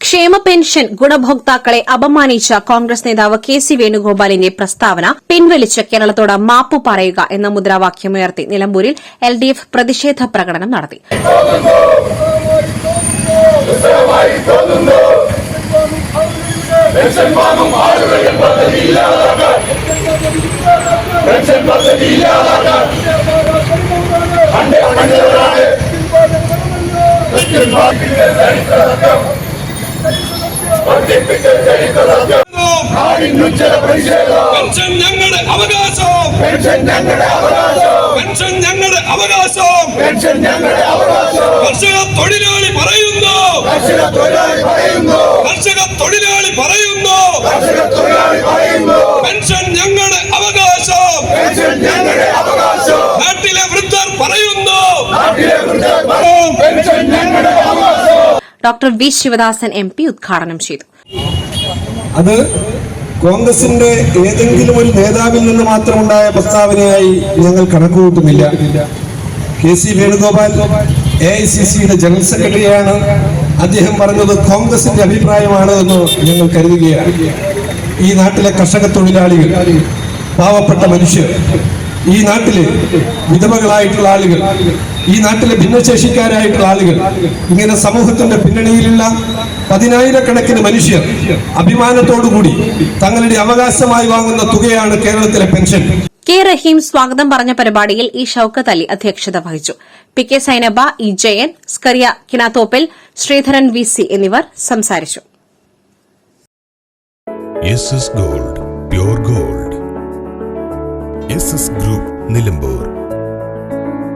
ക്ഷേമ പെൻഷൻ ഗുണഭോക്താക്കളെ അപമാനിച്ച കോൺഗ്രസ് നേതാവ് K C വേണുഗോപാലിന്റെ പ്രസ്താവന പിൻവലിച്ച് കേരളത്തോട് മാപ്പു പറയുക എന്ന മുദ്രാവാക്യമുയർത്തി നിലമ്പൂരിൽ എൽ ഡി എഫ് പ്രതിഷേധ പ്രകടനം നടത്തി. പെൻഷൻ ഞങ്ങളുടെ അവകാശം. പെൻഷൻ ഞങ്ങളുടെ അവകാശം. പെൻഷൻ ഞങ്ങളുടെ അവകാശം പെൻഷൻ ഞങ്ങളുടെ അവകാശം കർഷക തൊഴിലാളി പറയുന്നു. കർഷക തൊഴിലാളി പറയുന്നു. കർഷക തൊഴിലാളി പറയുന്നു കർഷക തൊഴിലാളി പറയുന്നു പെൻഷൻ ഞങ്ങളുടെ അവകാശം. പെൻഷൻ ഞങ്ങളുടെ അവകാശം നാട്ടിലെ വൃദ്ധർ പറയുന്നു. നാട്ടിലെ വൃദ്ധർ പറയും പെൻഷൻ ഞങ്ങളുടെ അവകാശം. Doctor V Sivadasan M P ഉദ്ഘാടനം ചെയ്തു. അത് കോൺഗ്രസിന്റെ ഏതെങ്കിലും ഒരു നേതാവിൽ നിന്ന് മാത്രമുണ്ടായ പ്രസ്താവനയായി ഞങ്ങൾ കണക്കുകൂട്ടുന്നില്ല. K C Venugopal A I C സിയുടെ ജനറൽ സെക്രട്ടറിയാണ്. അദ്ദേഹം പറഞ്ഞത് കോൺഗ്രസിന്റെ അഭിപ്രായമാണ് എന്ന് ഞങ്ങൾ കരുതുകയാണ്. ഈ നാട്ടിലെ കർഷക തൊഴിലാളികൾ പാവപ്പെട്ട മനുഷ്യർ ഈ നാട്ടിലെ വിധവകളായിട്ടുള്ള ആളുകൾ ഈ നാട്ടിലെ ഭിന്നശേഷിക്കാരായിട്ടുള്ള ആളുകൾ ഇങ്ങനെ സമൂഹത്തിന്റെ പിന്നണിയിലുള്ള പതിനായിരക്കണക്കിന് മനുഷ്യർ അഭിമാനത്തോടുകൂടി തങ്ങളുടെ അവകാശമായി വാങ്ങുന്ന തുകയാണ് കേരളത്തിലെ പെൻഷൻ. കെ റഹീം സ്വാഗതം പറഞ്ഞ പരിപാടിയിൽ ഇ ഷൌക്കത്ത് അലി അധ്യക്ഷത വഹിച്ചു. P K Sainaba E Jayan Skaria Kinathoppil Sreedharan V C എന്നിവർ സംസാരിച്ചു. S S gold pure gold. S S group Nilambur.